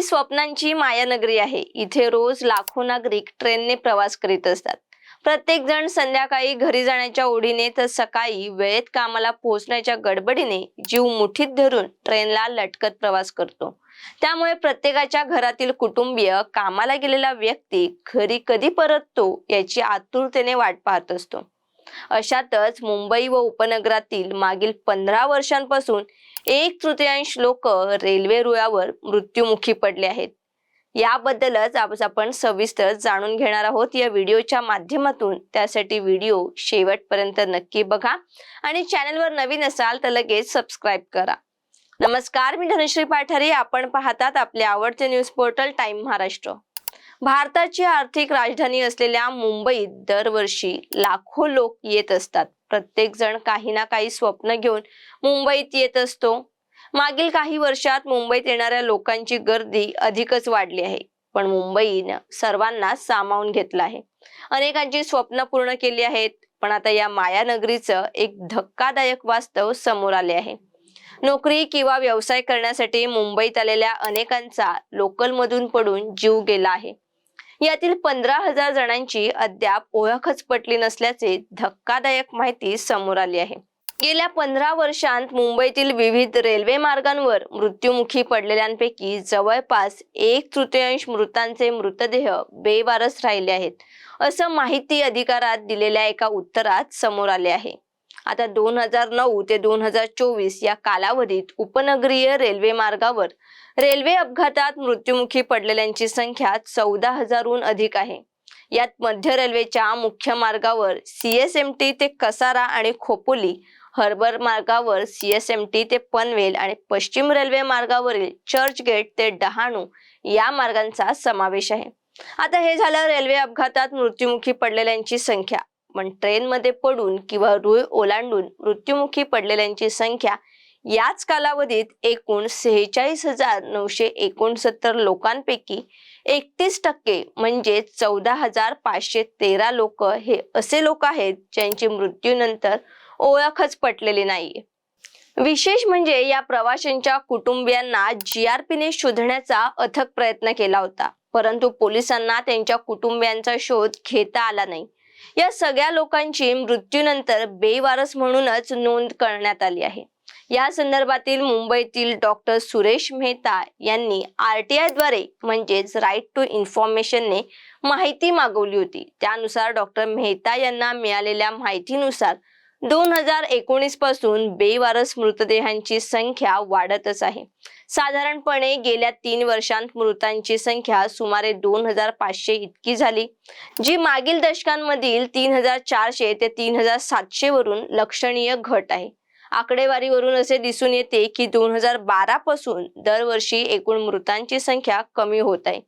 ही स्वप्नांची मायानगरी आहे. इथे रोज लाखो नागरिक ट्रेनने प्रवास करीत असतात. प्रत्येक जण संध्याकाळी घरी जाण्याच्या ओढीने तर सकाळी वेळेत कामाला पोहोचण्याच्या गडबडीने जीव मुठीत धरून ट्रेनला लटकत प्रवास करतो. त्यामुळे प्रत्येकाच्या घरातील कुटुंबीय कामाला गेलेला व्यक्ती घरी कधी परततो याची आतुरतेने वाट पाहत असतो. अशातच मुंबई व उपनगरातील मागील पंधरा वर्षांपासून एक तृतीयांश लोक रेल्वे रुळावर मृत्युमुखी पडले आहेत. याबद्दलच आज आपण सविस्तर जाणून घेणार आहोत. या व्हिडिओच्या माध्यमातून त्यासाठी व्हिडिओ शेवटपर्यंत नक्की बघा आणि चॅनलवर नवीन असाल तर लगेच सबस्क्राईब करा. नमस्कार मी धनश्री पाठारे. आपण पाहतात आपले आवडते न्यूज पोर्टल टाइम महाराष्ट्र. भारताची आर्थिक राजधानी असलेल्या मुंबईत दरवर्षी लाखो लोक येत असतात. प्रत्येक जण काही ना काही स्वप्न घेऊन मुंबईत येत असतो. मागील काही वर्षात मुंबईत येणाऱ्या लोकांची गर्दी अधिकच वाढली आहे. पण मुंबईनं सर्वांना सामावून घेतलं आहे. अनेकांची स्वप्न पूर्ण केली आहेत. पण आता या मायानगरीचं एक धक्कादायक वास्तव समोर आले आहे. नोकरी किंवा व्यवसाय करण्यासाठी मुंबईत आलेल्या अनेकांचा लोकलमधून पडून जीव गेला आहे. यातील पंधरा हजार जणांची अद्याप ओळखच पटली नसल्याचे धक्कादायक माहिती समोर आली आहे. गेल्या पंधरा वर्षांत मुंबईतील विविध रेल्वे मार्गांवर मृत्युमुखी पडलेल्यांपैकी जवळपास एक तृतीयांश मृतांचे मृतदेह बेवारस राहिले आहेत असं माहिती अधिकारात दिलेल्या एका उत्तरात समोर आले आहे. आता दोन हजार नऊ ते दोन हजार चोवीस या कालावधीत उपनगरीय रेल्वे मार्गावर रेल्वे अपघातात मृत्युमुखी पडलेल्यांची संख्या चौदा हजारहून अधिक आहे. यात मध्य रेल्वेच्या मुख्य मार्गावर सीएसएमटी ते कसारा आणि खोपोली हर्बर मार्गावर सीएसएमटी ते पनवेल आणि पश्चिम रेल्वे मार्गावरील चर्चगेट ते डहाणू या मार्गांचा समावेश आहे. आता हे झालं रेल्वे अपघातात मृत्युमुखी पडलेल्यांची संख्या. पण ट्रेनमध्ये पडून किंवा रुळ ओलांडून मृत्युमुखी पडलेल्यांची संख्या याच कालावधीत एकूण सेहेचाळीस हजार नऊशे एकोणसत्तर लोकांपैकी एकतीस टक्के म्हणजे चौदा हजार पाचशे तेरा लोक हे असे लोक आहेत ज्यांची मृत्यूनंतर ओळखच पटलेली नाहीये. विशेष म्हणजे या प्रवाशांच्या कुटुंबियांना जीआरपीने शोधण्याचा अथक प्रयत्न केला होता. परंतु पोलिसांना त्यांच्या कुटुंबियांचा शोध घेता आला नाही. या सगळ्या लोकांची मृत्यूनंतर बेवारस म्हणूनच नोंद करण्यात आली आहे. या संदर्भातील मुंबईतील डॉक्टर सुरेश मेहता यांनी आर टी द्वारे म्हणजेच राईट टू इन्फॉर्मेशनने माहिती मागवली होती. त्यानुसार डॉक्टर मेहता यांना मिळालेल्या माहितीनुसार दोन हजार एकोणीसपासून बेवारस मृतदेहांची संख्या वाढतच आहे. साधारणपणे गेल्या तीन वर्षांत मृतांची संख्या सुमारे दोन हजार पाचशे इतकी झाली जी मागील दशकांमधील तीन हजार चारशे ते तीन हजार सातशे वरून लक्षणीय घट आहे. आकडेवारीवरून असे दिसून येते की दोन हजार बारा पासून दरवर्षी एकूण मृतांची संख्या कमी होत आहे.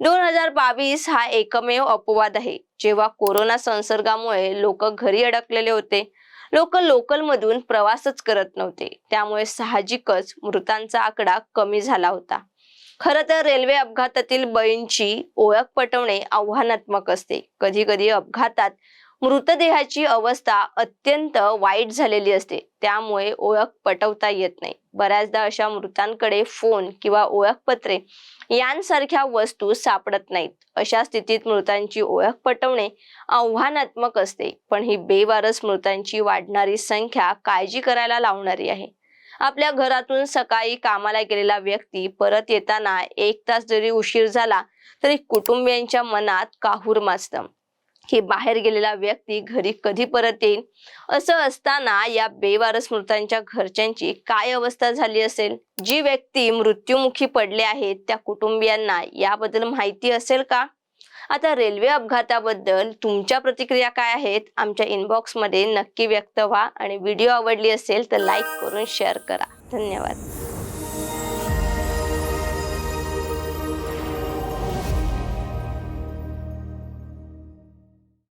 दोन हजार बावीस हा एकमेव अपवाद आहे जेव्हा कोरोना संसर्गामुळे लोक घरी अडकलेले होते. लोक लोकल मधून प्रवासच करत नव्हते. त्यामुळे साहजिकच मृतांचा आकडा कमी झाला होता. खर तर रेल्वे अपघातातील बळींची ओळख पटवणे आव्हानात्मक असते. कधी कधी अपघातात मृतदेहाची अवस्था अत्यंत वाईट झालेली असते. त्यामुळे ओळख पटवता येत नाही. बऱ्याचदा अशा मृतांकडे फोन किंवा ओळखपत्रे यांसारख्या वस्तू सापडत नाहीत. अशा स्थितीत मृतांची ओळख पटवणे आव्हानात्मक असते. पण ही बेवारस मृतांची वाढणारी संख्या काळजी करायला लावणारी आहे. आपल्या घरातून सकाळी कामाला गेलेला व्यक्ती परत येताना एक तास जरी उशीर झाला तरी कुटुंबियांच्या मनात काहूर माजतं. की बाहेर गेलेला व्यक्ती घरी कधी परत येईल असं असताना या बेवारस मृतांच्या घरच्यांची काय अवस्था झाली असेल? जी व्यक्ती मृत्युमुखी पडले आहेत त्या कुटुंबियांना याबद्दल माहिती असेल का? आता रेल्वे अपघाताबद्दल तुमच्या प्रतिक्रिया काय आहेत? आमच्या इनबॉक्समध्ये नक्की व्यक्त व्हा आणि व्हिडिओ आवडली असेल तर लाईक करून शेअर करा. धन्यवाद.